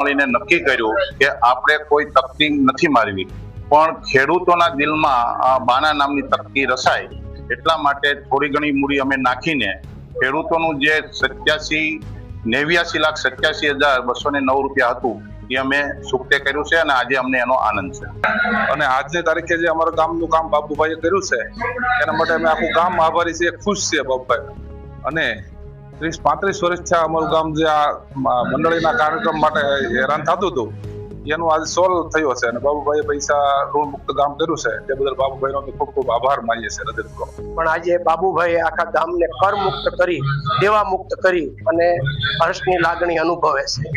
મળીને નક્કી કર્યું કે આપણે કોઈ તકતી નથી મારવી. પણ ખેડૂતોના દિલમાં બાના નામની તકતી રસાય. એટલા માટે થોડી ઘણી મૂડી અમે નાખીને ખેડૂતોનું જે સત્યાસી, નેવ્યાસી લાખ સત્યાસી હજાર બસો ને નવ રૂપિયા હતું, એ અમે સુક્તે કર્યું છે અને આજે અમને એનો આનંદ છે. અને આજની તારીખે જે અમારા ગામનું કામ બાબુભાઈએ કર્યું છે, એના માટે અમે આખું ગામ આભારી છીએ, ખુશ છીએ બાબુભાઈ. અને ત્રીસ પાંત્રીસ વર્ષથી આ અમારું ગામ જે આ મંડળીના કાર્યક્રમ માટે હેરાન થતું હતું. એનું આજે સોલ્વ થયો છે અને બાબુભાઈએ પૈસા ઋણ મુક્ત ગામ કર્યું છે. તે બદલ બાબુભાઈનો નો ખૂબ ખૂબ આભાર માનીએ છીએ હૃદયપૂર્વક પણ આજે બાબુભાઈ આખા ગામને કર મુક્ત કરી દેવા મુક્ત કરી અને હર્ષની લાગણી અનુભવે છે.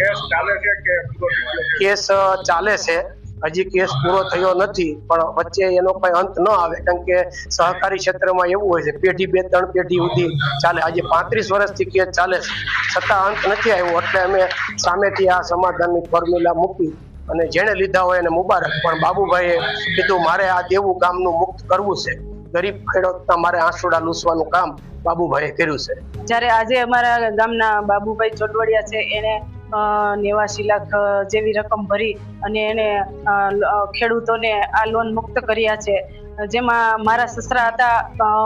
કેસ અ, ચાલે છે. હજી કેસ પૂરો થયો નથી, પણ વચ્ચે એનો કઈ અંત ન આવે, કારણ કે સહકારી ક્ષેત્રમાં એવું હોય છે, પેઢી બે, ત્રણ પેઢી સુધી ચાલે. આજે પાંત્રીસ વર્ષથી કેસ ચાલે છે. છતાં અંત નથી આવ્યો. એટલે અમે સામેથી આ સમાધાનની ફોર્મ્યુલા મૂકી અને જેણે લીધા હોય એને મુબારક. પણ બાબુભાઈએ કીધું, મારે આ દેવું ગામનું મુક્ત કરવું છે. ગરીબ ખેડૂતના મારે આંસુડા લૂસવાનું કામ બાબુભાઈએ કર્યું છે. જ્યારે આજે અમારા ગામના બાબુભાઈ ચોટવડિયા છે એને નેવાસી લાખ જેવી રકમ ભરી અને એને ખેડૂતોને આ લોન મુક્ત કર્યા છે. જેમાં મારા સસરા હતા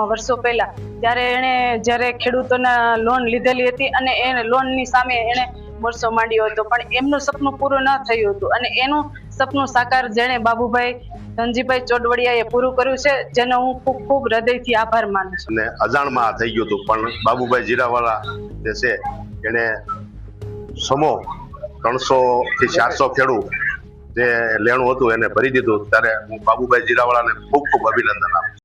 વર્ષો પહેલા. ત્યારે એણે જ્યારે ખેડૂતોના લોન લીધેલી હતી અને એને લોનની સામે એણે વર્ષો માંડ્યો હતો. પણ એમનું સપનું પૂરું ન થયું હતું. અને એનું સપનું સાકાર જેણે બાબુભાઈ ધનજીભાઈ ચોડવડિયાએ પૂરું કર્યું છે, જેનો હું ખૂબ ખૂબ હૃદયથી આભાર માનું છું. અને અજાણમાં થઈ ગયું હતું. પણ બાબુભાઈ જીરાવાળા જે છે એને સમો ત્રણસો થી ચારસો ખેડૂત જે લેણું હતું એને ભરી દીધું. ત્યારે હું બાબુભાઈ જીરાવાળાને ખૂબ ખૂબ અભિનંદન આપું